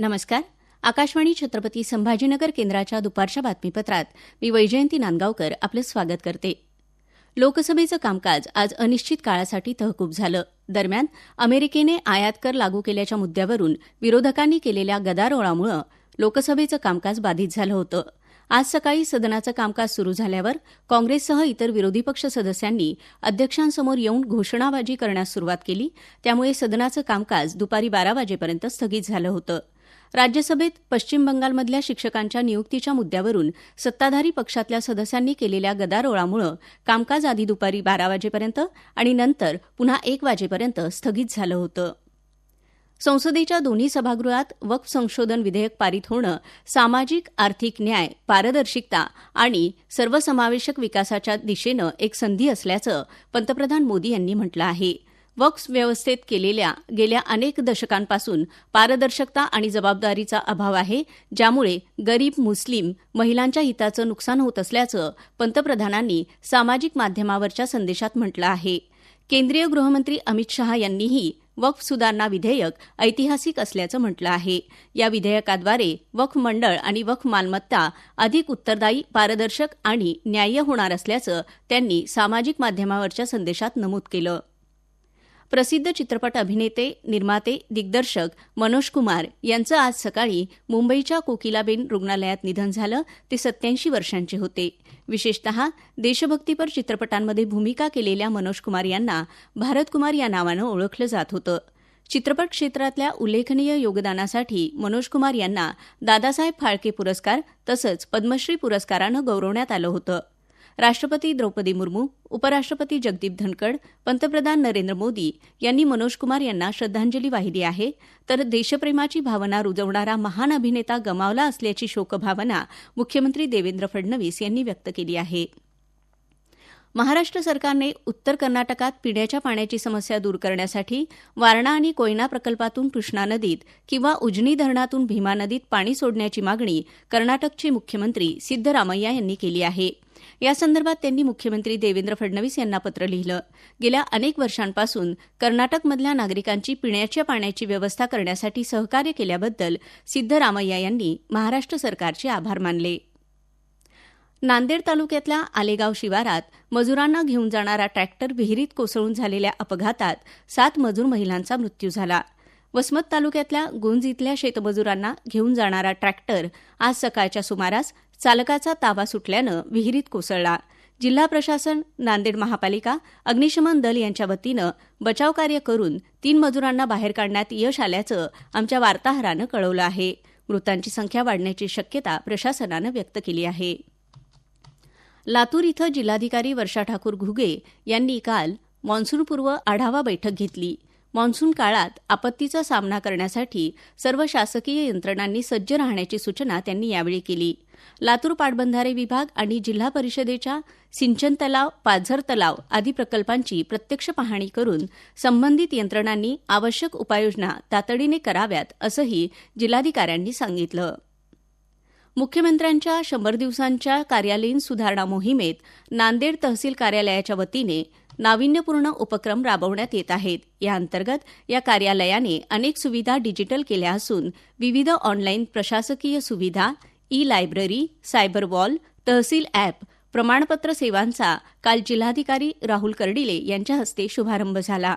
नमस्कार. आकाशवाणी छत्रपती संभाजीनगर केंद्राच्या दुपारच्या बातमीपत्रात मी वैजयंती नांदगावकर आपलं स्वागत करते. लोकसभेचं कामकाज आज अनिश्चित काळासाठी तहकूब झालं. दरम्यान अमेरिकेने आयात कर लागू केल्याच्या मुद्द्यावरून विरोधकांनी केलेल्या गदारोळामुळे लोकसभेचं कामकाज बाधित झालं होतं. आज सकाळी सदनाचं कामकाज सुरू झाल्यावर काँग्रेससह इतर विरोधी पक्ष सदस्यांनी अध्यक्षांसमोर येऊन घोषणाबाजी करण्यास सुरुवात केली. त्यामुळे सदनाचं कामकाज दुपारी बारा वाजेपर्यंत स्थगित झालं होतं. राज्यसभेत पश्चिम बंगालमधल्या शिक्षकांच्या नियुक्तीच्या मुद्द्यावरून सत्ताधारी पक्षातल्या सदस्यांनी केलेल्या गदारोळामुळे कामकाज आधी दुपारी बारा वाजेपर्यंत आणि नंतर पुन्हा एक वाजेपर्यंत स्थगित झालं होतं. संसदेच्या दोन्ही सभागृहात वक्फ संशोधन विधेयक पारित होणं सामाजिक आर्थिक न्याय पारदर्शिकता आणि सर्वसमावेशक विकासाच्या दिशेनं एक संधी असल्याचं पंतप्रधान मोदी यांनी म्हटलं आहे. वक्स व्यवस्थेत केलेल्या गेल्या अनेक दशकांपासून पारदर्शकता आणि जबाबदारीचा अभाव आहे ज्यामुळे गरीब मुस्लिम महिलांच्या हिताचं नुकसान होत असल्याचं पंतप्रधानांनी सामाजिक माध्यमावरच्या संदेशात म्हटलं आहे. केंद्रीय गृहमंत्री अमित शहा यांनीही वक्फ सुधारणा विधेयक ऐतिहासिक असल्याचं म्हटलं आहे. या विधेयकाद्वारे वक्फ मंडळ आणि वक्फ मालमत्ता अधिक उत्तरदायी पारदर्शक आणि न्याय्य होणार असल्याचं त्यांनी सामाजिक माध्यमावरच्या संदेशात नमूद केलं. प्रसिद्ध चित्रपट अभिनेते निर्माते दिग्दर्शक मनोज कुमार यांचं आज सकाळी मुंबईच्या कोकिलाबेन रुग्णालयात निधन झालं. ते सत्याऐंशी वर्षांचे होते. विशेषतः देशभक्तीपर चित्रपटांमध्ये भूमिका केलेल्या मनोज कुमार यांना भारत कुमार या नावानं ओळखलं जात होतं. चित्रपट क्षेत्रातल्या उल्लेखनीय योगदानासाठी मनोज कुमार यांना दादासाहेब फाळके पुरस्कार तसंच पद्मश्री पुरस्कारानं गौरवण्यात आलं होतं. राष्ट्रपती द्रौपदी मुर्मू उपराष्ट्रपती जगदीप धनकड पंतप्रधान नरेंद्र मोदी यांनी मनोज कुमार यांना श्रद्धांजली वाहिली आहे. तर देशप्रेमाची भावना रुजवणारा महान अभिनेता गमावला असल्याची शोकभावना मुख्यमंत्री देवेंद्र फडणवीस यांनी व्यक्त केली आहे. महाराष्ट्र सरकारने उत्तर कर्नाटकात पिण्याच्या पाण्याची समस्या दूर करण्यासाठी वारणा आणि कोयना प्रकल्पातून कृष्णा नदीत किंवा उजनी धरणातून भीमा नदीत पाणी सोडण्याची मागणी कर्नाटकचे मुख्यमंत्री सिद्धरामय्या यांनी केली आहे. यासंदर्भात त्यांनी मुख्यमंत्री देवेंद्र फडणवीस यांना पत्र लिहिलं. गेल्या अनेक वर्षांपासून कर्नाटकमधल्या नागरिकांची पिण्याच्या पाण्याची व्यवस्था करण्यासाठी सहकार्य केल्याबद्दल सिद्धरामय्या यांनी महाराष्ट्र सरकारचे आभार मानले. नांदेड तालुक्यातल्या आलेगाव शिवारात मजुरांना घेऊन जाणारा ट्रॅक्टर विहिरीत कोसळून झालेल्या अपघातात सात मजूर महिलांचा मृत्यू झाला. वसमत तालुक्यातल्या गुंज इथल्या शेतमजुरांना घेऊन जाणारा ट्रॅक्टर आज सकाळच्या सुमारास चालकाचा ताबा सुटल्यानं विहिरीत कोसळला. जिल्हा प्रशासन नांदेड महापालिका अग्निशमन दल यांच्या वतीनं बचावकार्य करून तीन मजुरांना बाहेर काढण्यात यश आल्याचं आमच्या वार्ताहरानं कळवलं आहे. मृतांची संख्या वाढण्याची शक्यता प्रशासनानं व्यक्त केली आहे. लातूर इथं जिल्हाधिकारी वर्षा ठाकूर घुगे यांनी काल मान्सूनपूर्व आढावा बैठक घेतली. मान्सून काळात आपत्तीचा सामना करण्यासाठी सर्व शासकीय यंत्रणांनी सज्ज राहण्याची सूचना त्यांनी यावेळी केली. लातूर पाटबंधारे विभाग आणि जिल्हा परिषदेच्या सिंचन तलाव पाझर तलाव आदी प्रकल्पांची प्रत्यक्ष पाहणी करून संबंधित यंत्रणांनी आवश्यक उपाययोजना तातडीने कराव्यात असंही जिल्हाधिकाऱ्यांनी सांगितलं. मुख्यमंत्र्यांच्या शंभर दिवसांच्या कार्यालयीन सुधारणा मोहिमेत नांदेड तहसील कार्यालयाच्या वतीने नाविन्यपूर्ण उपक्रम राबवण्यात येत आहेत. या अंतर्गत या कार्यालयाने अनेक सुविधा डिजिटल केल्या असून विविध ऑनलाईन प्रशासकीय सुविधा e library cyber wall tehsil app प्रमाणपत्र सेवांचा काल जिल्हाधिकारी राहुल कर्डिले यांच्या हस्ते शुभारंभ झाला.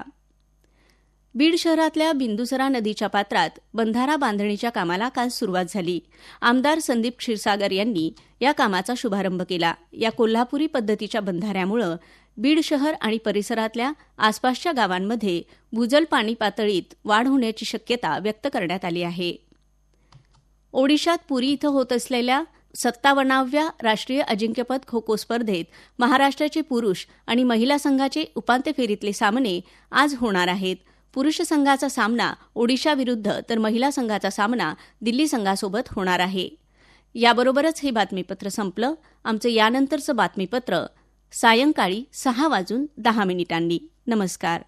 बीड शहरातल्या बिंदुसरा नदीच्या पात्रात बंधारा बांधणीच्या कामाला काल सुरुवात झाली. आमदार संदीप क्षीरसागर यांनी या कामाचा शुभारंभ केला. या कोल्हापुरी पद्धतीच्या बंधाऱ्यामुळे बीड शहर आणि परिसरातल्या आसपासच्या गावांमध्ये भूजल पाणी पातळीत वाढ होण्याची शक्यता व्यक्त करण्यात आली आहे. ओडिशात पुरी इथं होत असलेल्या सत्तावन्नाव्या राष्ट्रीय अजिंक्यपद खो खो स्पर्धेत महाराष्ट्राचे पुरुष आणि महिला संघाचे उपांत्य फेरीतले सामने आज होणार आहेत. पुरुष संघाचा सामना ओडिशा विरुद्ध तर महिला संघाचा सामना दिल्ली संघासोबत होणार आहे. याबरोबरच हे बातमीपत्र संपलं. आमचं यानंतरचं बातमीपत्र सायंकाळी सहा वाजून दहा मिनिटांनी. नमस्कार.